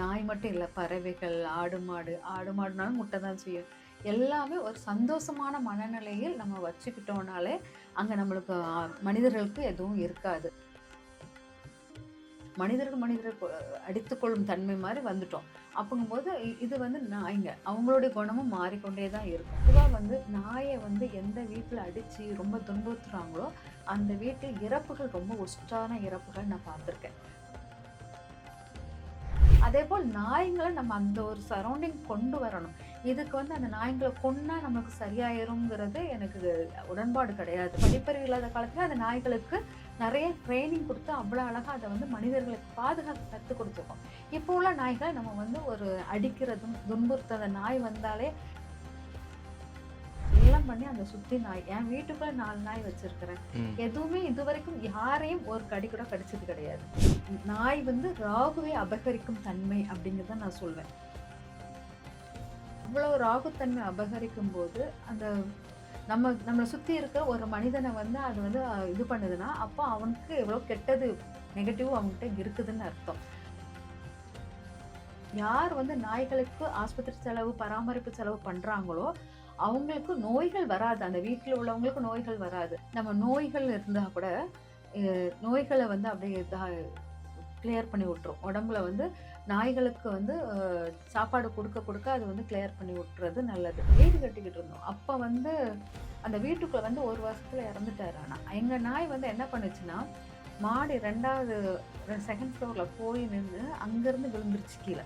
நாய் மட்டும் இல்லை பறவைகள் ஆடு மாடு ஆடு மாடுனாலும் முட்டை தான் செய்யும். எல்லாமே ஒரு சந்தோஷமான மனநிலையில் நம்ம வச்சுக்கிட்டோம்னாலே அங்கே நம்மளுக்கு மனிதர்களுக்கு எதுவும் இருக்காது. மனிதர்கள் மனிதர்கள் அடித்துக்கொள்ளும் தன்மை மாதிரி வந்துட்டோம். அப்படிங்கும்போது இது வந்து நாய்ங்க. அவங்களுடைய குணமும் மாறிக்கொண்டே தான் இருக்கும். பொதுவாக வந்து நாயை வந்து எந்த வீட்டில் அடித்து ரொம்ப துன்புறுத்துறாங்களோ அந்த வீட்டில் இறப்புகள் ரொம்ப ஒஸ்டான இறப்புகள் நான் பார்த்துருக்கேன். அதே போல் நாய்ங்களை நம்ம அந்த ஒரு சரௌண்டிங் கொண்டு வரணும். இதுக்கு வந்து அந்த நாய்ங்களை கொன்னா நமக்கு சரியாயிருங்கிறது எனக்கு உடன்பாடு கிடையாது. படிப்பறிவு இல்லாத காலத்தில் அந்த நாய்களுக்கு நிறைய ட்ரைனிங் கொடுத்து அவ்வளோ அழகாக அதை வந்து மனிதர்களுக்கு பாதுகாக்க கற்றுக் கொடுத்துருக்கோம். இப்போ உள்ள நாய்களை நம்ம வந்து ஒரு அடிக்கிறதும் துன்புறுத்த அந்த நாய் வந்தாலே எல்லாம் பண்ணி அந்த சுத்தி நாய் என் வீட்டுக்குள்ள நாலு நாய் வச்சிருக்கிறேன். எதுவுமே இது வரைக்கும் யாரையும் ஒரு கடி கூட கடிச்சது கிடையாது. நாய் வந்து ராகுவை அபகரிக்கும் தன்மை அப்படிங்கிறத நான் சொல்வேன். அவ்வளவு ராகுத்தன்மை அபகரிக்கும் போது அந்த நம்ம நம்மளை சுத்தி இருக்கிற ஒரு மனிதனை வந்து அது வந்து இது பண்ணுதுன்னா அப்போ அவனுக்கு எவ்வளோ கெட்டது நெகட்டிவ் அவன்கிட்ட இருக்குதுன்னு அர்த்தம். யார் வந்து நாய்களுக்கு ஆஸ்பத்திரி செலவு பராமரிப்பு செலவு பண்றாங்களோ அவங்களுக்கு நோய்கள் வராது. அந்த வீட்டில் உள்ளவங்களுக்கு நோய்கள் வராது. நம்ம நோய்கள் இருந்தால் கூட நோய்களை வந்து அப்படியே இதாக கிளியர் பண்ணி விட்டுரும். உடம்புல வந்து நாய்களுக்கு வந்து சாப்பாடு கொடுக்க கொடுக்க அது வந்து கிளியர் பண்ணி விட்டுறது நல்லது. வீடு கட்டிக்கிட்டு இருந்தோம். அப்போ வந்து அந்த வீட்டுக்குள்ள வந்து ஒரு வருஷத்தில் இறந்துட்டார் ஆனால் எங்கள் நாய் வந்து என்ன பண்ணுச்சுன்னா மாடி ரெண்டாவது செகண்ட் ஃப்ளோரில் போய் நின்று அங்கேருந்து விழுந்துருச்சு கீழே.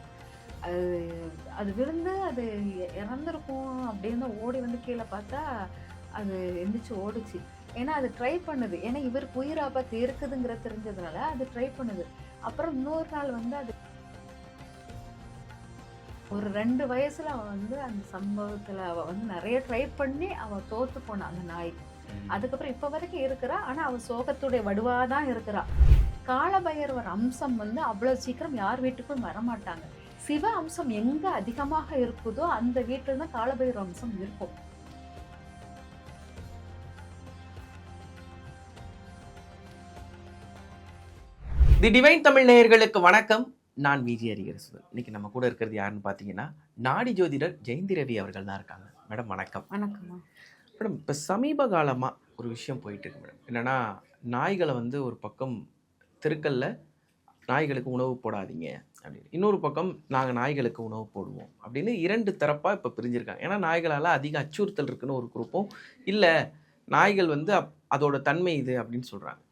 அது அது விழுந்து அது இறந்திருக்கும் அப்படின்னு ஓடி வந்து கீழே பார்த்தா அது எந்திரிச்சு ஓடுச்சு. ஏன்னா அது ட்ரை பண்ணுது. ஏன்னா இவருக்கு உயிர் ஆபத்து இருக்குதுங்கிற தெரிஞ்சதுனால அது ட்ரை பண்ணுது. அப்புறம் இன்னொரு நாள் வந்து அது ஒரு ரெண்டு வயசுல அவ வந்து அந்த சம்பவத்துல அவ வந்து நிறைய ட்ரை பண்ணி அவ தோத்து போனா அந்த நாய். அதுக்கப்புறம் இப்ப வரைக்கும் இருக்கிறா. ஆனா அவ சோகத்துடைய வடுவாதான் இருக்கிறா. காலபைரவர் அம்சம் வந்து அவ்வளவு சீக்கிரம் யார் வீட்டுக்கும் வரமாட்டாங்க. சிவ அம்சம் எங்க அதிகமாக இருக்குதோ அந்த வீட்டில் தான் காலபைரவ அம்சம் இருக்கும். தி டிவைன் தமிழ் நேயர்களுக்கு வணக்கம். நான் விஜய் ஹரிகரசுதன் இன்னைக்கு நம்ம கூட இருக்கிறது யாருன்னு பார்த்தீங்கன்னா நாடி ஜோதிடர் ஜெயந்தி ரவி அவர்கள் தான் இருக்காங்க. மேடம் வணக்கம். வணக்கம்மா. மேடம் இப்போ சமீப காலமாக ஒரு விஷயம் போயிட்டு இருக்கு மேடம். என்னன்னா நாய்களை வந்து ஒரு பக்கம் தெருக்கல்ல நாய்களுக்கு உணவு போடாதீங்க அப்படின்னு. இன்னொரு பக்கம் நாங்கள் நாய்களுக்கு உணவு போடுவோம் அப்படின்னு இரண்டு தரப்பாக இப்போ பிரிஞ்சிருக்காங்க. ஏன்னா நாய்களால் அதிக அச்சுறுத்தல் இருக்குன்னு ஒரு குரூப்பும் இல்லை நாய்கள் வந்து அப்- அதோட தன்மை இது அப்படின்னு சொல்கிறாங்க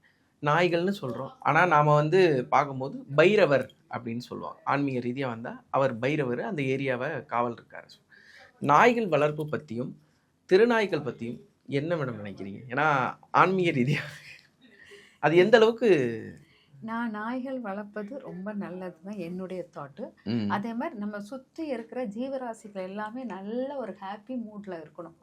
நாய்கள்னு சொல்கிறோம் ஆனால் நாம் வந்து பார்க்கும்போது பைரவர் அப்படின்னு சொல்லுவாங்க. ஆன்மீக ரீதியாக வந்தால் அவர் பைரவர் அந்த ஏரியாவை காவல் இருக்கார் நாய்கள் வளர்ப்பு பற்றியும் திருநாய்கள் பற்றியும் என்ன மேடம் நினைக்கிறீங்க? ஏன்னா ஆன்மீக ரீதியாக அது எந்த அளவுக்கு நான் நாய்கள் வளர்ப்பது ரொம்ப நல்லது தான் என்னுடைய தாட்டு அதே மாதிரி நம்ம சுற்றி இருக்கிற ஜீவராசிகள் எல்லாமே நல்ல ஒரு ஹாப்பி மூடில் இருக்கணும்.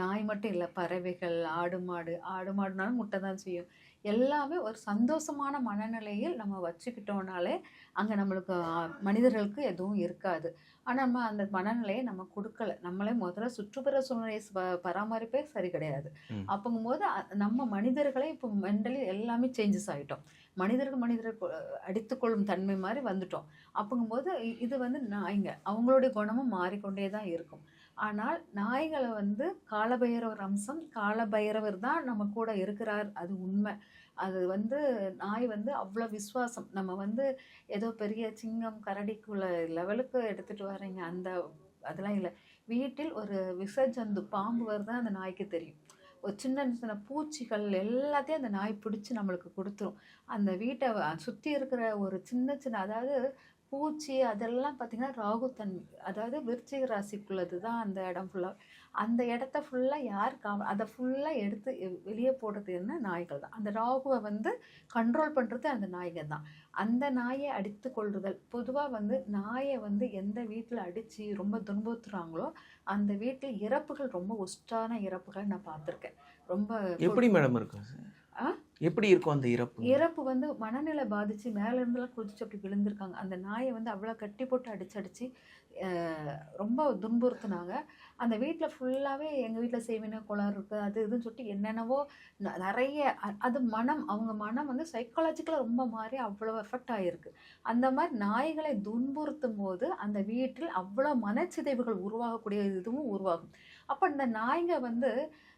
நாய் மட்டும் இல்லை பறவைகள் ஆடு மாடு ஆடு மாடுனாலும் முட்டை தான் செய்யும். எல்லாமே ஒரு சந்தோஷமான மனநிலையில் நம்ம வச்சுக்கிட்டோம்னாலே அங்கே நம்மளுக்கு மனிதர்களுக்கு எதுவும் இருக்காது. ஆனால் நம்ம அந்த மனநிலையை நம்ம கொடுக்கல. நம்மளே முதல்ல சுற்றுப்புற சூழ்நிலை ப- பராமரிப்பே சரி கிடையாது. அப்போங்கும்போது நம்ம மனிதர்களே இப்போ மென்டலி எல்லாமே சேஞ்சஸ் ஆகிட்டோம் மனிதர்கள் மனிதர்கள் அடித்துக்கொள்ளும் தன்மை மாதிரி வந்துட்டோம். அப்படிங்கும்போது இ- இது வந்து நாய்ங்க அவங்களுடைய குணமும் மாறிக்கொண்டே தான் இருக்கும். ஆனால் நாய்களை வந்து காலபைரவர் அம்சம் காலபைரவர் தான் நம்ம கூட இருக்கிறார் அது உண்மை. அது வந்து நாய் வந்து அவ்வளோ விசுவாசம். நம்ம வந்து ஏதோ பெரிய சிங்கம் கரடிக்குள்ள லெவலுக்கு எடுத்துகிட்டு வர்றீங்க அந்த அதெல்லாம் இல்லை. வீட்டில் ஒரு விசஜந்து பாம்பு வருதான் அந்த நாய்க்கு தெரியும். ஒரு சின்ன சின்ன பூச்சிகள் எல்லாத்தையும் அந்த நாய் பிடிச்சி நம்மளுக்கு கொடுத்துரும். அந்த வீட்டை சுற்றி இருக்கிற ஒரு சின்ன சின்ன அதாவது பூச்சி அதெல்லாம் பார்த்திங்கன்னா ராகுத்தன்மை அதாவது விருச்சிக ராசிக்குள்ளது தான் அந்த இடம் ஃபுல்லாக அந்த இடத்த ஃபுல்லாக யார் காவ அதை ஃபுல்லாக எடுத்து வெளியே போடுறது என்ன நாய்கள் தான். அந்த ராகுவை வந்து கண்ட்ரோல் பண்ணுறது அந்த நாய்கள் தான். அந்த நாயை அடித்து கொள்ளுதல். பொதுவாக வந்து நாயை வந்து எந்த வீட்டில் அடித்து ரொம்ப துன்புறுத்துறாங்களோ அந்த வீட்டில் இறப்புகள் ரொம்ப ஒஸ்டான இறப்புகள் நான் பார்த்துருக்கேன். ரொம்ப எப்படி மேடம் இருக்கும்? எப்படி இருக்கும் அந்த இறப்பு? இறப்பு வந்து மனநிலை பாதிச்சு மேல இருந்தெல்லாம் குதிச்சு அப்படி விழுந்திருக்காங்க. அந்த நாயை வந்து அவ்வளோ கட்டி போட்டு அடிச்சு அடிச்சு ரொம்ப துன்புறுத்துனாங்க. அந்த வீட்டில் ஃபுல்லாகவே எங்கள் வீட்டில் செய்வின குளம் இருக்குது அது இதுன்னு சொல்லிட்டு என்னென்னவோ நிறைய அது மனம் அவங்க மனம் வந்து சைக்காலஜிக்கலாக ரொம்ப மாறி அவ்வளோ எஃபெக்ட் ஆகிருக்கு அந்த மாதிரி நாய்களை துன்புறுத்தும் போது அந்த வீட்டில் அவ்வளோ மனச்சிதைவுகள் உருவாகக்கூடிய இதுவும் உருவாகும். அப்போ இந்த நாய்ங்க வந்து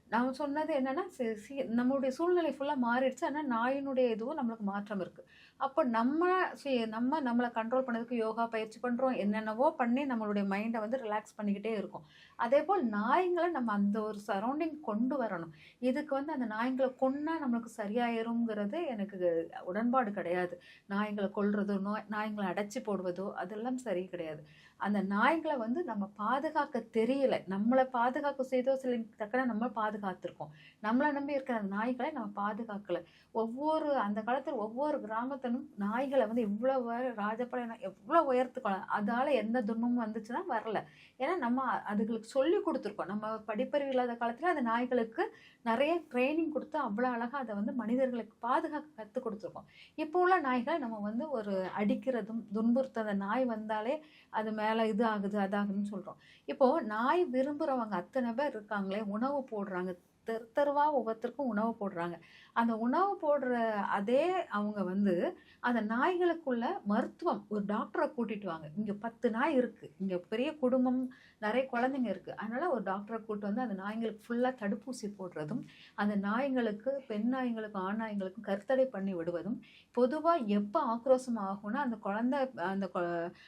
நான் சொன்னது என்னன்னா சி- நம்மளுடைய சூழ்நிலை ஃபுல்லாக மாறிடுச்சு. ஆனால் நாயினுடைய இதுவும் நம்மளுக்கு மாற்றம் இருக்குது அப்போ நம்ம சுய நம்ம நம்மளை கண்ட்ரோல் பண்ணதுக்கு யோகா பயிற்சி பண்ணுறோம் என்னென்னவோ பண்ணி நம்மளுடைய மைண்டை வந்து ரிலாக்ஸ் பண்ணிக்கிட்டே இருக்கும். அதே போல் நாய்ங்களை நம்ம அந்த ஒரு சரௌண்டிங் கொண்டு வரணும். இதுக்கு வந்து அந்த நாய்ங்களை கொன்னா நம்மளுக்கு சரியாயிருங்கிறது எனக்கு உடன்பாடு கிடையாது. நாய்ங்களை கொல்றதோ நோய் நாய்ங்களை அடைச்சி போடுவதோ அதெல்லாம் சரி கிடையாது. அந்த நாய்களை வந்து நம்ம பாதுகாக்க தெரியல. நம்மளை பாதுகாக்க செய்தோ சில தக்கன நம்ம பாதுகாத்திருக்கோம். நம்மளை நம்பி இருக்கிற அந்த நாய்களை நம்ம பாதுகாக்கல. ஒவ்வொரு அந்த காலத்தில் ஒவ்வொரு கிராமத்திலும் நாய்களை வந்து இவ்வளோ ராஜபாளையம் எவ்வளோ உயர்த்துக்கலாம் அதால் எந்த துன்பமும் வந்துச்சுன்னா வரல. ஏன்னா நம்ம அதுகளுக்கு சொல்லி கொடுத்துருக்கோம். நம்ம படிப்பறிவு இல்லாத காலத்தில் அந்த நாய்களுக்கு நிறைய ட்ரைனிங் கொடுத்து அவ்வளோ அழகாக அதை வந்து மனிதர்களுக்கு பாதுகாக்க கற்றுக் கொடுத்துருக்கோம். இப்போ உள்ள நாய்களை நம்ம வந்து ஒரு அடிக்கிறதும் துன்புறுத்த அந்த நாய் வந்தாலே அது மேலே இது ஆகுது அதாகுதுன்னு சொல்கிறோம் இப்போது நாய் விரும்புகிறவங்க அத்தனை பேர் இருக்காங்களே உணவு போடுறாங்க தெரு தெருவாக ஒவ்வொருத்தருக்கும் உணவு போடுறாங்க. அந்த உணவு போடுற அதே அவங்க வந்து அந்த நாய்களுக்குள்ள மருத்துவம் ஒரு டாக்டரை கூட்டிட்டு வாங்க. இங்கே பத்து நாய் இருக்குது இங்கே பெரிய குடும்பம் நிறைய குழந்தைங்க இருக்குது அதனால் ஒரு டாக்டரை கூட்டு வந்து அந்த நாய்களுக்கு ஃபுல்லாக தடுப்பூசி போடுறதும் அந்த நாய்களுக்கு பெண் நாய்களுக்கும் ஆண் நாய்களுக்கும் கருத்தடை பண்ணி விடுவதும் பொதுவாக எப்போ ஆக்ரோஷம் ஆகும்னா அந்த குழந்தை அந்த கொ-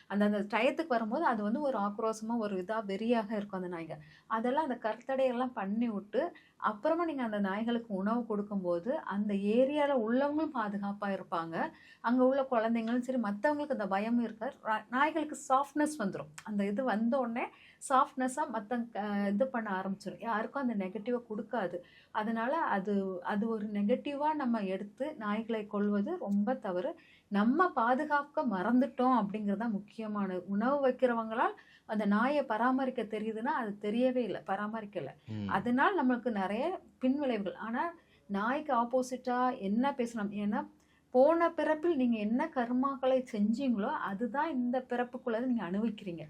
அந்த அந்த டயத்துக்கு வரும்போது அது வந்து ஒரு ஆக்ரோஷமாக ஒரு இதாக வெறியாக இருக்கும் அந்த நாய்ங்க. அதெல்லாம் அந்த கருத்தடையெல்லாம் பண்ணி விட்டு அப்புறமா நீங்கள் அந்த நாய்களுக்கு உணவு கொடுக்கும்போது அந்த ஏரியாவில் உள்ளவங்களும் பாதுகாப்பாக இருப்பாங்க. அங்கே உள்ள குழந்தைங்களும் சரி மற்றவங்களுக்கு அந்த பயமும் இருக்காது. நாய்களுக்கு சாஃப்ட்னஸ் வந்துடும் அந்த இது வந்த உடனே சாஃப்ட்னஸாக மற்ற இது பண்ண ஆரம்பிச்சிடும் யாருக்கும் அந்த நெகட்டிவை கொடுக்காது. அதனால அது அது ஒரு நெகட்டிவாக நம்ம எடுத்து நாய்களை கொள்வது ரொம்ப தவறு. நம்ம பாதுகாக்க மறந்துட்டோம் அப்படிங்கிறது தான் முக்கியமான உணவு வைக்கிறவங்களால் அந்த நாயை பராமரிக்க தெரியுதுன்னா அது தெரியவே இல்லை பராமரிக்கலை. அதனால் நம்மளுக்கு நிறைய பின்விளைவுகள். ஆனால் நாய்க்கு ஆப்போசிட்டாக என்ன பேசணும்? ஏன்னா போன பிறப்பில் நீங்கள் என்ன கர்மாக்களை செஞ்சீங்களோ அதுதான் இந்த பிறப்புக்குள்ளது நீங்கள் அனுபவிக்கிறீங்க.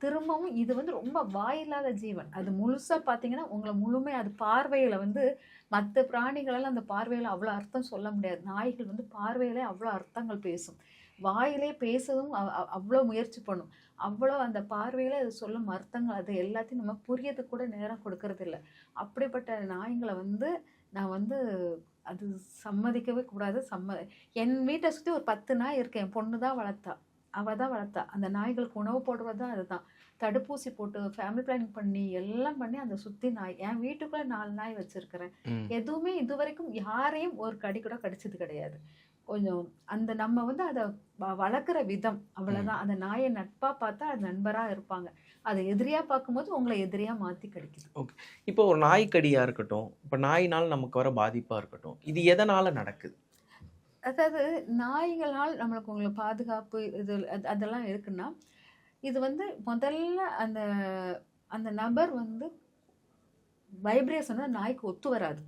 திரும்பவும் இது வந்து ரொம்ப வாயில்லாத ஜீவன். அது முழுசாக பார்த்தீங்கன்னா உங்களை முழுமை அது பார்வையில் வந்து மற்ற பிராணிகளெல்லாம் அந்த பார்வையில் அவ்வளோ அர்த்தம் சொல்ல முடியாது. நாய்கள் வந்து பார்வையிலே அவ்வளோ அர்த்தங்கள் பேசும். வாயிலே பேசவும் அவ்- அவ்வளோ முயற்சி பண்ணும். அவ்வளோ அந்த பார்வையில் அது சொல்லும் அர்த்தங்கள் அது எல்லாத்தையும் நம்ம புரியறதுக்கு கூட நேரம் கொடுக்கறது இல்லை. அப்படிப்பட்ட நாய்ங்களை வந்து நான் வந்து அது சம்மதிக்கவே கூடாது. சம்ம என் வீட்டை சுற்றி ஒரு பத்து நாய் இருக்கேன் என் பொண்ணு தான் வளர்த்தா. அவள் தான் வளர்த்தா. அந்த நாய்களுக்கு உணவு போடுறது தான் அதுதான். தடுப்பூசி போட்டு ஃபேமிலி பிளானிங் பண்ணி எல்லாம் பண்ணி அந்த சுற்றி நாய் என் வீட்டுக்குள்ளே நாலு நாய் வச்சுருக்கிறேன். எதுவுமே இது வரைக்கும் யாரையும் ஒரு கடி கூட கடிச்சது கிடையாது. கொஞ்சம் அந்த நம்ம வந்து அதை வளர்க்குற விதம் அவ்வளவுதான். அந்த நாயை நட்பா பார்த்தா அது நண்பரா இருப்பாங்க. அதை எதிரியா பார்க்கும்போது உங்களை எதிரியா மாத்தி கடிக்குது. இப்போ ஒரு நாய்க்கடியா இருக்கட்டும் இப்போ நாயினால் நமக்கு வர பாதிப்பா இருக்கட்டும் இது எதனால நடக்குது? அதாவது நாய்களால் நம்மளுக்கு உங்களுக்கு பாதுகாப்பு இது அது- அதெல்லாம் இருக்குன்னா இது வந்து முதல்ல அந்த அந்த நபர் வந்து வைப்ரேஷன் நாய்க்கு ஒத்து வராது.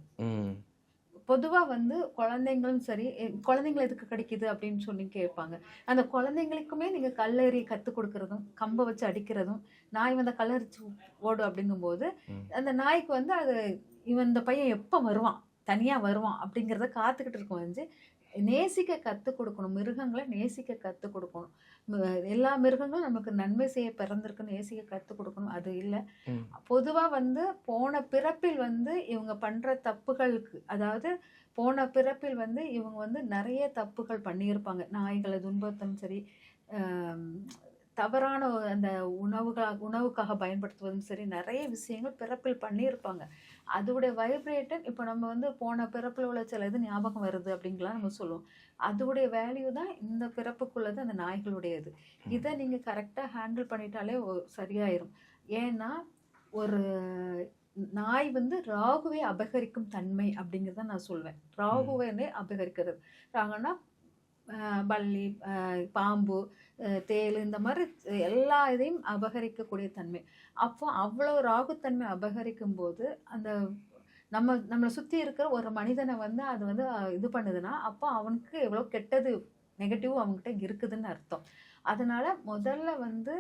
பொதுவாக வந்து குழந்தைங்களும் சரி குழந்தைங்களை எதுக்கு கிடைக்குது அப்படின்னு சொல்லி கேட்பாங்க. அந்த குழந்தைங்களுக்குமே நீங்கள் கல்லெறி கற்றுக் கொடுக்கறதும் கம்பை வச்சு அடிக்கிறதும் நாய் வந்து கல்லரிச்சு ஓடும் அப்படிங்கும்போது. அந்த நாய்க்கு வந்து அது இவன் இந்த பையன் எப்போ வருவான்? தனியாக வருவான் அப்படிங்கிறத காத்துக்கிட்டு இருக்கும் வந்து நேசிக்க கற்றுக் கொடுக்கணும். மிருகங்களை நேசிக்க கற்றுக் கொடுக்கணும். எல்லா மிருகங்களும் நமக்கு நன்மை செய்ய பிறந்திருக்கு நேசிக்க கற்றுக் கொடுக்கணும். அது இல்லை. ம். பொதுவா வந்து போன பிறப்பில் வந்து இவங்க பண்ற தப்புகளுக்கு அதாவது போன பிறப்பில் வந்து இவங்க வந்து நிறைய தப்புகள் பண்ணியிருப்பாங்க. நாய்களை துன்பத்தும் சரி தவறான அந்த உணவுகளாக உணவுக்காக பயன்படுத்துவதும் சரி நிறைய விஷயங்கள் பிறப்பில் பண்ணியிருப்பாங்க. அதோடைய வைப்ரேட்டன் இப்போ நம்ம வந்து போன பிறப்பில் உள்ள சில இது ஞாபகம் வருது அப்படிங்கலாம் நம்ம சொல்லுவோம். அதோடைய வேல்யூ தான் இந்த பிறப்புக்குள்ளது அந்த நாய்களுடையது. இதை நீங்கள் கரெக்டாக ஹேண்டில் பண்ணிட்டாலே சரியாயிரும். ஏன்னா ஒரு நாய் வந்து ராகுவை அபகரிக்கும் தன்மை அப்படிங்கிறத நான் சொல்வேன். ராகுவை அபகரிக்கிறது. ராகுனா பள்ளி பாம்பு தேல் இந்த மாதிரி எல்லா இதையும் அபகரிக்கக்கூடிய தன்மை. அப்போ அவ்வளோ ராகுத்தன்மை அபகரிக்கும் போது அந்த நம்ம நம்மளை சுற்றி இருக்கிற ஒரு மனிதனை வந்து அது வந்து இது பண்ணுதுன்னா அப்போ அவனுக்கு எவ்வளோ கெட்டது நெகட்டிவ் அவங்ககிட்ட இருக்குதுன்னு அர்த்தம். அதனால் முதல்ல வந்து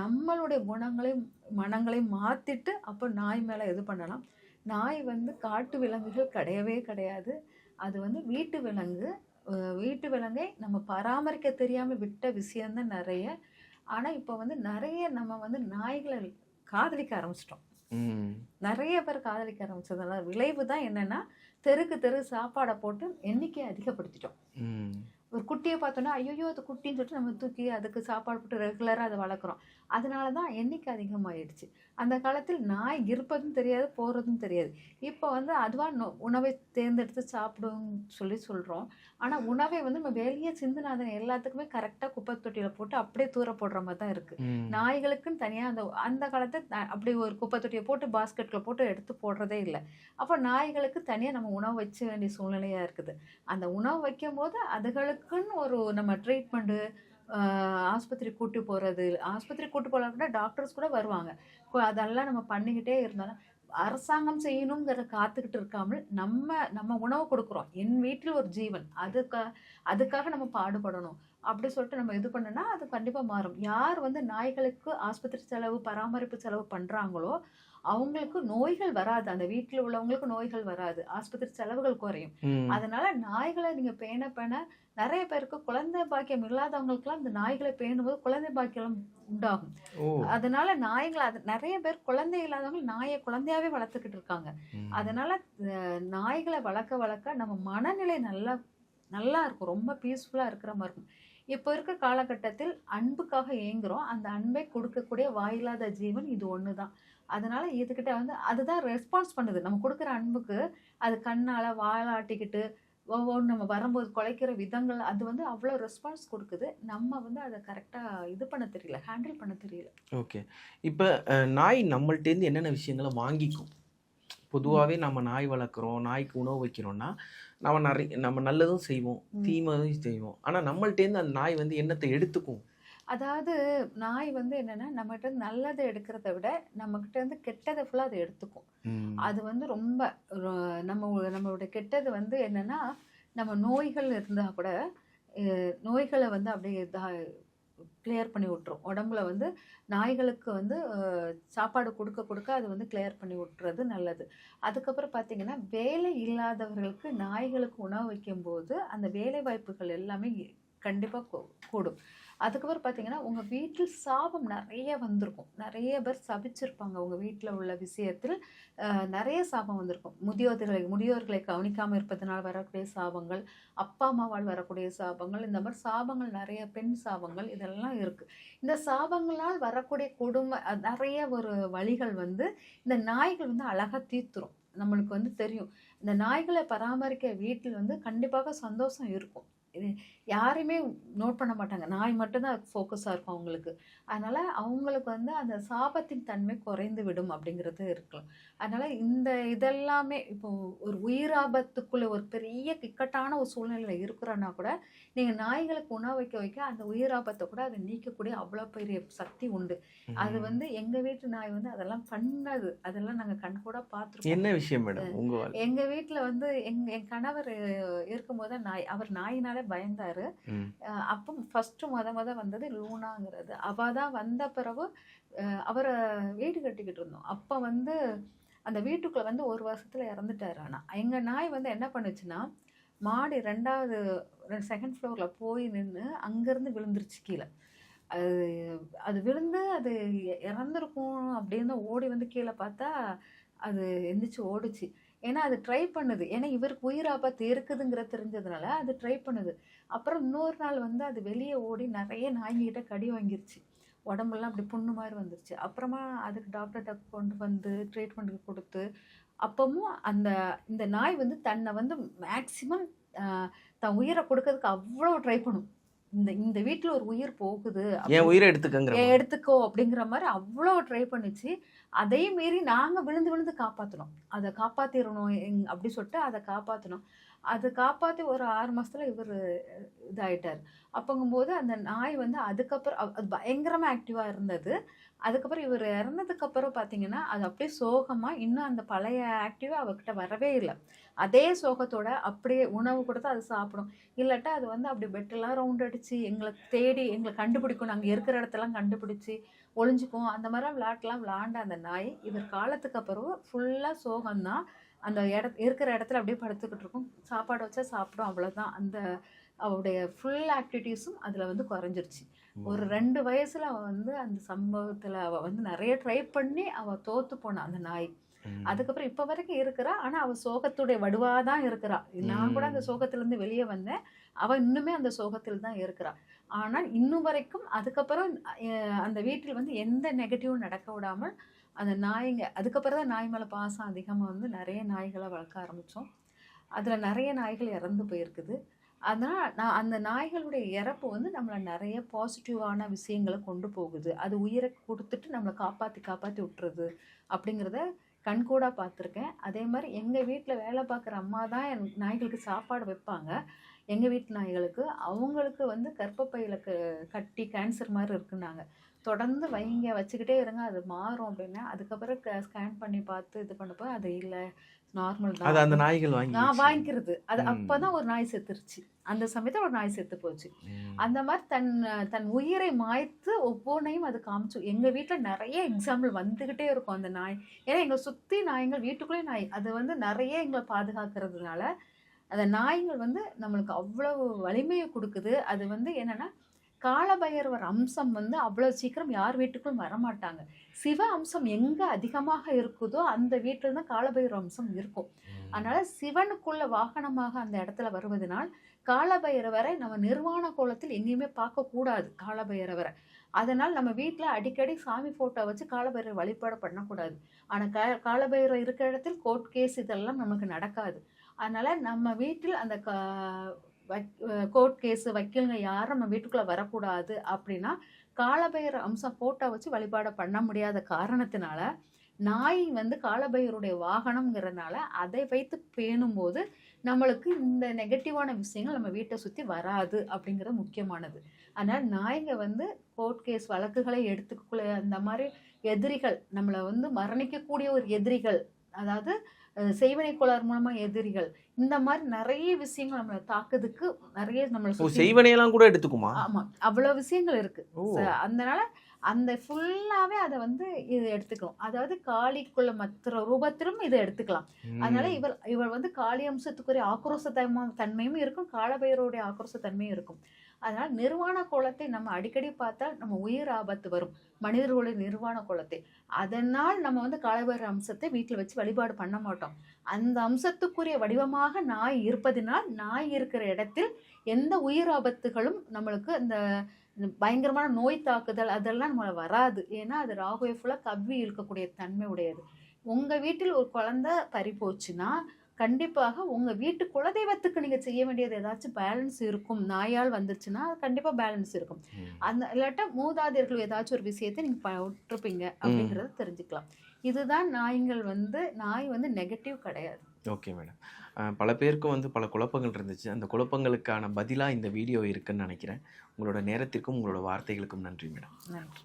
நம்மளுடைய குணங்களையும் மனங்களையும் மாற்றிட்டு அப்போ நாய் மேலே இது பண்ணலாம். நாய் வந்து காட்டு விலங்குகள் கிடையவே கிடையாது. அது வந்து வீட்டு விலங்கு. வீட்டு விலங்கை நம்ம பராமரிக்க தெரியாமல் விட்ட விஷயம்தான் நிறைய. ஆனால் இப்போ வந்து நிறைய நம்ம வந்து நாய்களை காதலிக்க ஆரம்பிச்சிட்டோம். நிறைய பேர் காதலிக்க ஆரம்பிச்சதுனால விளைவு தான் என்னன்னா தெருக்கு தெரு சாப்பாடை போட்டு எண்ணிக்கையை அதிகப்படுத்திட்டோம். ஒரு குட்டியை பார்த்தோன்னா ஐயோ அது குட்டின்னு சொல்லிட்டு நம்ம தூக்கி அதுக்கு சாப்பாடு போட்டு ரெகுலராக அதை வளர்க்குறோம். அதனால தான் எண்ணிக்கை அதிகமாகிடுச்சு அந்த காலத்தில் நாய் இருப்பதும் தெரியாது போகிறதும் தெரியாது. இப்போ வந்து அதுவாக உணவை தேர்ந்தெடுத்து சாப்பிடுன்னு சொல்லி சொல்கிறோம் ஆனால் உணவை வந்து நம்ம வெளியே சிந்துனாதன எல்லாத்துக்குமே கரெக்டாக குப்பை தொட்டியில் போட்டு அப்படியே தூர போடுற மாதிரி தான் இருக்குது நாய்களுக்குன்னு தனியாக அந்த அந்த காலத்தில் த- அப்படி ஒரு குப்பை தொட்டியை போட்டு பாஸ்கெட்டில் போட்டு எடுத்து போடுறதே இல்லை. அப்போ நாய்களுக்கு தனியாக நம்ம உணவு வச்ச வேண்டிய சூழ்நிலையாக இருக்குது. அந்த உணவு வைக்கும் போது அதுகளுக்குன்னு ஒரு நம்ம ட்ரீட்மெண்ட்டு ஆஸ்பத்திரி கூட்டி போகிறது ஆஸ்பத்திரி கூட்டி போகலாம் டாக்டர்ஸ் கூட வருவாங்க. அதெல்லாம் நம்ம பண்ணிக்கிட்டே இருந்தாலும் அரசாங்கம் செய்யணுங்கிற காத்துக்கிட்டு இருக்காமல் நம்ம நம்ம உணவு கொடுக்குறோம். என் வீட்டில் ஒரு ஜீவன். அதுக்கா அதுக்காக நம்ம பாடுபடணும். அப்படி சொல்லிட்டு நம்ம இது பண்ணோன்னா அது கண்டிப்பாக மாறும். யார் வந்து நாய்களுக்கு ஆஸ்பத்திரி செலவு பராமரிப்பு செலவு பண்ணுறாங்களோ அவங்களுக்கு நோய்கள் வராது. அந்த வீட்டில் உள்ளவங்களுக்கு நோய்கள் வராது. ஆஸ்பத்திரி செலவுகள் குறையும். அதனால நாய்களை நீங்கள் பேண பேண நிறைய பேருக்கு குழந்தை பாக்கியம் இல்லாதவங்களுக்குலாம் இந்த நாய்களை பேணும்போது குழந்தை பாக்கியம் உண்டாகும். அதனால நாய்களை அது நிறைய பேர் குழந்தை இல்லாதவங்க நாயை குழந்தையாவே வளர்த்துக்கிட்டு இருக்காங்க. அதனால நாய்களை வளர்க்க வளர்க்க நம்ம மனநிலை நல்லா நல்லா இருக்கும். ரொம்ப பீஸ்ஃபுல்லாக இருக்கிற மாதிரி இருக்கும். இப்போ இருக்க காலகட்டத்தில் அன்புக்காக ஏங்குறோம். அந்த அன்பை கொடுக்கக்கூடிய வாயில்லாத ஜீவன் இது ஒன்று தான் அதனால் இதுக்கிட்ட வந்து அதுதான் ரெஸ்பான்ஸ் பண்ணுது. நம்ம கொடுக்குற அன்புக்கு அது கண்ணால் வாலாட்டிக்கிட்டு ஒவ்வொன்று நம்ம வரும்போது குலைக்கிற விதங்கள் அது வந்து அவ்வளோ ரெஸ்பான்ஸ் கொடுக்குது. நம்ம வந்து அதை கரெக்டாக இது பண்ண தெரியல ஹேண்டில் பண்ண தெரியல. ஓகே இப்போ நாய் நம்மள்டேருந்து என்னென்ன விஷயங்களை வாங்கிக்கும்? பொதுவாகவே நம்ம நாய் வளர்க்குறோம் நாய்க்கு உணவு வைக்கிறோன்னா நம்ம நிறைய நம்ம நல்லதும் செய்வோம். தீமையும் செய்வோம் ஆனால் நம்மள்ட்டேருந்து அந்த நாய் வந்து என்னத்தை எடுத்துக்கும் அதாவது நாய் வந்து என்னன்னா நம்மகிட்ட நல்லதை எடுக்கிறத விட நம்மகிட்ட இருந்து கெட்டதை ஃபுல்லாக அதை எடுத்துக்கும். அது வந்து ரொம்ப நம்ம நம்மளோட கெட்டது வந்து என்னன்னா நம்ம நோய்கள் இருந்தால் கூட நோய்களை வந்து அப்படியே கிளியர் பண்ணி விட்டுரும். உடம்புல வந்து நாய்களுக்கு வந்து சாப்பாடு கொடுக்க கொடுக்க அது வந்து கிளியர் பண்ணி விட்டுறது நல்லது. அதுக்கப்புறம் பார்த்திங்கன்னா வேலை இல்லாதவர்களுக்கு நாய்களுக்கு உணவு வைக்கும்போது அந்த வேலை வாய்ப்புகள் எல்லாமே கண்டிப்பாக கூடும். அதுக்கப்புறம் பார்த்தீங்கன்னா உங்கள் வீட்டில் சாபம் நிறைய வந்திருக்கும். நிறைய பேர் சபிச்சிருப்பாங்க உங்கள் வீட்டில் உள்ள விஷயத்தில். நிறைய சாபம் வந்திருக்கும். முதியோர்களை முதியோர்களை கவனிக்காமல் இருப்பதனால் வரக்கூடிய சாபங்கள் அப்பா அம்மாவால் வரக்கூடிய சாபங்கள் இந்த மாதிரி சாபங்கள் நிறைய பெண் சாபங்கள் இதெல்லாம் இருக்குது இந்த சாபங்களால் வரக்கூடிய கொடுமை நிறைய ஒரு வழிகள் வந்து இந்த நாய்கள் வந்து அழகாக தீர்த்துரும். நம்மளுக்கு வந்து தெரியும். இந்த நாய்களை பராமரிக்க வீட்டில் வந்து கண்டிப்பாக சந்தோஷம் இருக்கும். யாரையுமே நோட் பண்ண மாட்டாங்க. நாய் மட்டும்தான் ஃபோக்கஸாக இருக்கும் அவங்களுக்கு. அதனால் அவங்களுக்கு வந்து அந்த சாபத்தின் தன்மை குறைந்து விடும் அப்படிங்கிறது இருக்கலாம். அதனால் இந்த இதெல்லாமே இப்போ ஒரு உயிராபத்துக்குள்ளே ஒரு பெரிய இக்கட்டான ஒரு சூழ்நிலையில் இருக்கிறோன்னா கூட நீங்கள் நாய்களுக்கு உணவு வைக்க வைக்க அந்த உயிராபத்தை கூட அதை நீக்கக்கூடிய அவ்வளோ பெரிய சக்தி உண்டு. அது. வந்து எங்கள் வீட்டு நாய் வந்து அதெல்லாம் பண்ணது. அதெல்லாம் நாங்கள் கண் கூட பார்த்துருக்கோம். என்ன விஷயம் மேடம்? உங்க வாழ் எங்க வீட்ல வந்து எங்க என் கணவர் இருக்கும்போது நாய் அவர் நாயினாலே பயந்தாரு. அப்போ ஃபர்ஸ்ட் முத முத வந்தது லூனாங்கிறது. அவ தான் வந்த பிறகு அவரை வீடு கட்டிக்கிட்டு இருந்தோம். அப்போ வந்து அந்த வீட்டுக்குள்ள வந்து ஒரு வருஷத்துல இறந்துட்டாரு ஆனா. எங்க நாய் வந்து என்ன பண்ணுச்சுன்னா மாடி ரெண்டாவது செகண்ட் ஃப்ளோர்ல போய் நின்று அங்கேருந்து விழுந்துருச்சு கீழே. அது அது விழுந்து அது இறந்துருக்கும் அப்படின்னு ஓடி வந்து கீழே பார்த்தா அது எந்திரிச்சு ஓடுச்சு. ஏன்னா அது ட்ரை பண்ணுது. ஏன்னா இவருக்கு உயிர் ஆபத்து இருக்குதுங்கிற தெரிஞ்சதுனால அது ட்ரை பண்ணுது. அப்புறம் இன்னொரு நாள் வந்து அது வெளியே ஓடி நிறைய நாய்ங்கிட்ட கடி வாங்கிருச்சு. உடம்பெல்லாம் அப்படி புண்ணு மாதிரி வந்துருச்சு. அப்புறமா அதுக்கு டாக்டர்கிட்ட கொண்டு வந்து ட்ரீட்மெண்ட்டுக்கு கொடுத்து அப்பவும் அந்த இந்த நாய் வந்து தன்னை வந்து மேக்சிமம் தன் உயிரை கொடுக்கறதுக்கு அவ்வளோ ட்ரை பண்ணும். இந்த இந்த வீட்டில் ஒரு உயிர் போகுது என் உயிரை எடுத்துக்கங்கிற ஏ, எடுத்துக்கோ அப்படிங்கிற மாதிரி அவ்வளோ ட்ரை பண்ணுச்சு. அதையும் மீறி நாங்கள் விழுந்து விழுந்து காப்பாற்றணும் அதை காப்பாற்றிடணும் எங் அப்படி சொல்லிட்டு அதை காப்பாற்றணும் அது காப்பாற்றி ஒரு ஆறு மாசத்துல இவர் இதாயிட்டார். அப்போங்கும்போது அந்த நாய் வந்து அதுக்கப்புறம் அது பயங்கரமாக ஆக்டிவாக இருந்தது. அதுக்கப்புறம் இவர் இறந்ததுக்கப்புறம் பார்த்தீங்கன்னா அது அப்படியே சோகமாக இன்னும் அந்த பழைய ஆக்டிவாக அவகிட்ட வரவே இல்லை. அதே சோகத்தோட அப்படியே உணவு கொடுத்து அது சாப்பிடும். இல்லாட்டா அது வந்து அப்படி பெட்டெல்லாம் ரவுண்ட் அடித்து எங்களை தேடி எங்களை கண்டுபிடிக்கும். நாங்கள் இருக்கிற இடத்தெல்லாம் கண்டுபிடிச்சி ஒளிஞ்சுக்கும் அந்த மாதிரிலாம் விளையாட்டுலாம் விளாண்ட அந்த நாய் இவர் காலத்துக்கு அப்புறம் ஃபுல்லாக சோகம்தான். அந்த இட இருக்கிற இடத்துல அப்படியே படுத்துக்கிட்டு இருக்கும். சாப்பாடு வச்சா சாப்பிடும். அவ்வளோதான் அந்த அவளுடைய ஃபுல் ஆக்டிவிட்டீஸும் அதில் வந்து குறைஞ்சிருச்சு. ஒரு ரெண்டு வயசுல அவ வந்து அந்த சம்பவத்துல அவ வந்து நிறைய ட்ரை பண்ணி அவ தோத்து போனா அந்த நாய். அதுக்கப்புறம் இப்ப வரைக்கும் இருக்கிறா. ஆனா அவ சோகத்துடைய வடுவா தான் இருக்கிறா. நான் கூட அந்த ம். சோகத்துல இருந்து வெளியே வந்தேன். அவ இன்னுமே அந்த சோகத்தில் தான் இருக்கிறா. ஆனால் இன்னும் வரைக்கும் அதுக்கப்புறம் அந்த வீட்டில் வந்து எந்த நெகட்டிவும் நடக்க விடாமல் அந்த நாய்ங்க அதுக்கப்புறம் தான் நாய் மேலே பாசம் அதிகமாக வந்து நிறைய நாய்களை வளர்க்க ஆரம்பித்தோம் அதில் நிறைய நாய்கள் இறந்து போயிருக்குது. அதனால் நான் அந்த நாய்களுடைய இறப்பு வந்து நம்மளை நிறைய பாசிட்டிவான விஷயங்களை கொண்டு போகுது. அது உயிரை கொடுத்துட்டு நம்மளை காப்பாற்றி காப்பாற்றி விட்டுறது அப்படிங்கிறத கண்கூடாக பார்த்துருக்கேன். அதே மாதிரி எங்கள் வீட்டில் வேலை பார்க்குற அம்மா தான் என் நாய்களுக்கு சாப்பாடு வைப்பாங்க. எங்கள் வீட்டு நாய்களுக்கு. அவங்களுக்கு வந்து கர்ப்பப்பையில் க கட்டி கேன்சர் மாதிரி இருக்குன்னாங்க. தொடர்ந்து வைங்க வச்சுக்கிட்டே இருங்க. அது மாறும் அப்படின்னா அதுக்கப்புறம் ஸ்கேன் பண்ணி பார்த்து இது பண்ணப்போ அது இல்லை. நார்மல் அது அந்த நாய்கள் வாங்கி நான் வாங்கிக்கிறது. அது. அப்பதான் ஒரு நாய் செத்துருச்சு. அந்த சமயத்துல ஒரு நாய் செத்து போச்சு. அந்த மாதிரி தன் தன் உயிரை மாய்த்து ஒவ்வொன்றையும் அது காமிச்சு. எங்க வீட்ல நிறைய எக்ஸாம்பிள் வந்துகிட்டே இருக்கும் அந்த நாய். ஏன்னா எங்களை சுத்தி நாய்கள் வீட்டுக்குள்ளே நாய். அது வந்து நிறைய எங்களை பாதுகாக்கிறதுனால அந்த நாய்கள் வந்து நம்மளுக்கு அவ்வளவு வலிமையை கொடுக்குது. அது வந்து என்னன்னா காலபைரவர் அம்சம் வந்து அவ்வளவு சீக்கிரம் யார் வீட்டுக்கும் வரமாட்டாங்க. சிவ அம்சம் எங்க அதிகமாக இருக்குதோ அந்த வீட்டில் தான் காலபைரவ அம்சம் இருக்கும். அதனால சிவனுக்குள்ள வாகனமாக அந்த இடத்துல வருவதனால் காலபைரவரை நம்ம நிர்வாண கோலத்தில் எங்கேயுமே பார்க்க கூடாது காலபைரவரை. அதனால் நம்ம வீட்டில் அடிக்கடி சாமி போட்டோ வச்சு காலபைரவர் வழிபாடு பண்ணக்கூடாது. ஆனால் கா காலபைரவர் இருக்கிற இடத்தில் கோர்ட் கேஸ் இதெல்லாம் நமக்கு நடக்காது. அதனால நம்ம வீட்டில் அந்த கோர்ட் கேஸு வக்கீலுங்க யாரும் நம்ம வீட்டுக்குள்ளே வரக்கூடாது அப்படின்னா காலபைர அம்சம் ஃபோட்டோ வச்சு வழிபாடு பண்ண முடியாத காரணத்தினால நாய் வந்து காலபையருடைய வாகனம்ங்கிறதுனால அதை வைத்து பேணும்போது நம்மளுக்கு இந்த நெகட்டிவான விஷயங்கள் நம்ம வீட்டை சுற்றி வராது அப்படிங்கிறது முக்கியமானது. அதனால் நாய்ங்க வந்து கோர்ட் கேஸ் வழக்குகளை எடுத்துக்கொள்ள அந்த மாதிரி எதிரிகள் நம்மளை வந்து மரணிக்கக்கூடிய ஒரு எதிரிகள் அதாவது செய்வினை கோளாறு மூலமாக எதிரிகள். இந்த மாதிரி நிறைய விஷயங்கள் நம்மளை தாக்குறதுக்கு நிறைய நம்மளை செய்வனையெல்லாம் கூட எடுத்துக்குமா? ஆமா அவ்வளவு விஷயங்கள் இருக்கு. அதனால அந்த ஃபுல்லாவே அதை வந்து இது எடுத்துக்கலாம். அதாவது காளிக்குள்ள மற்ற ரூபத்திலும் இதை எடுத்துக்கலாம். அதனால. இவர் இவர் வந்து காளி அம்சத்துக்குரிய தன்ம- தன்மையும் இருக்கும் காலபைரவருடைய ஆக்ரோஷ தன்மையும் இருக்கும். அதனால் நிர்வாண கோலத்தை நம்ம அடிக்கடி பார்த்தால் நம்ம உயிர் ஆபத்து வரும். மனிதர்களுடைய நிர்வாண கோலத்தை. அதனால் நம்ம வந்து காலபைரவ அம்சத்தை வீட்டில் வச்சு வழிபாடு பண்ண மாட்டோம். அந்த அம்சத்துக்குரிய வடிவமாக நாய் இருப்பதினால் நாய் இருக்கிற இடத்தில் எந்த உயிர் ஆபத்துகளும் நம்மளுக்கு இந்த பயங்கரமான நோய் தாக்குதல் அதெல்லாம் நம்மளை வராது. ஏன்னா அது ராகுவை ஃபுல்லாக கவ்வி இழுக்கக்கூடிய தன்மை உடையது. உங்கள் வீட்டில் ஒரு குழந்த பறி போச்சுன்னா கண்டிப்பாக உங்கள் வீட்டு குலதெய்வத்துக்கு நீங்கள் செய்ய வேண்டியது ஏதாச்சும் பேலன்ஸ் இருக்கும். நாயால் வந்துருச்சுன்னா அது கண்டிப்பாக பேலன்ஸ் இருக்கும். அந்த இல்லாட்டா மூதாதையர்கள் ஏதாச்சும் ஒரு விஷயத்தை நீங்கள் விட்டுருப்பீங்க அப்படிங்கிறத தெரிஞ்சுக்கலாம். இதுதான் நாய்கள் வந்து நாய் வந்து நெகட்டிவ் கிடையாது. Okay madam. பல பேருக்கும் வந்து பல குழப்பங்கள் இருந்துச்சு. அந்த குழப்பங்களுக்கான பதிலாக இந்த வீடியோ இருக்குன்னு நினைக்கிறேன். உங்களோட நேரத்திற்கும் உங்களோட வார்த்தைகளுக்கும் நன்றி மேடம். நன்றி.